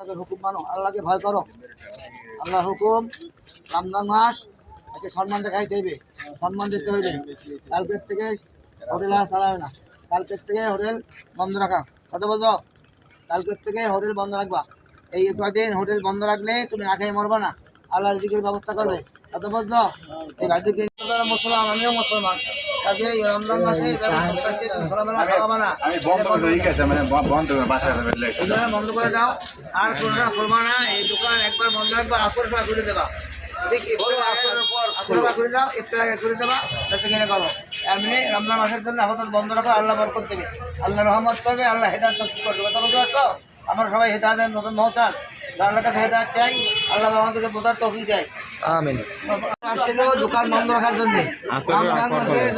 আল্লাহর হুকুম মানো। আল্লাহকে ভয় করো। আল্লাহ হুকুম রমজান মাস একে সম্মান দেখাইতে হইবে সম্মান দিতে হইবে। কালকের থেকে হোটেল আর চালাবে না। কালকের থেকে হোটেল বন্ধ রাখা। কত বলছো? কালকের থেকে হোটেল বন্ধ রাখবা। এই কদিন হোটেল বন্ধ রাখলে তুমি না খেয়ে মরবা না। আল্লাহ রিজিকের ব্যবস্থা করবে। কত বলছো? এই ভাইদেরকে মুসলমান আমিও মুসলমান। বন্ধ করে মানে দাও আর না এই দোকান একবার বন্ধ রাখবা আসর দেবা। দাও দেবা তাতে কিনে করো এমনি রমজান মাসের জন্য আপাতত বন্ধ রাখো আল্লাহ বরকত দেবে। আল্লাহ রহমত করবে আল্লাহ হেদায়ত করবে। কথা বলতে পারছ আমরা সবাই হেদায়তের নতুন মহতাল আল্লাহ কাছে হেদায়ত চাই আল্লাহ আমাদেরকে বোধার তফি দেয়। আমিন। আসছিল দোকান বন্ধ রাখার জন্য।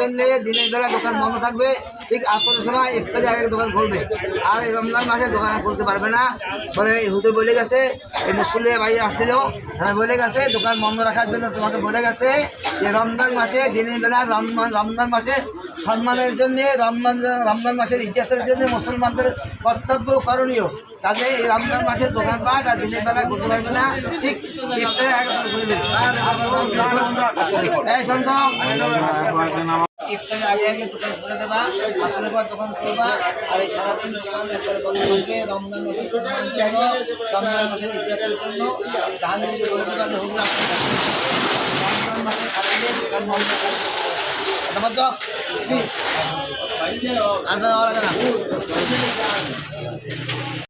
জন্য দিনের বেলা দোকান বন্ধ থাকবে। ঠিক আসরের সময় ইফতারি আগে দোকান খুলবে। আর এই রমজান মাসে দোকান খুলতে পারবে না। পরে হুদে বলে গেছে এই মুসলিম ভাই আসছিল হ্যাঁ বলে গেছে দোকান বন্ধ রাখার জন্য তোমাকে বলে গেছে যে রমজান মাসে দিনের বেলা রমজান রমজান মাসে সম্মানের জন্য রমজান রমজান মাসের ইতিহাসের জন্য মুসলমানদের কর্তব্য করণীয়। কাজে এই রমজান মাসে দোকানপাট আর দিনের বেলা করতে পারবে না। ঠিক দোকান শুনছ ইফতারের আগে আগে দোকান খুলে দেবা আসলে পর দোকান খুলবা আর এই সারাদিন দোকান একবারে বন্ধ থাকবে রমজান মাসের জন্য রমজান মাসের জন্য বলে দেবা রমজান সারাদিন দোকান বন্ধ থাকবে কথা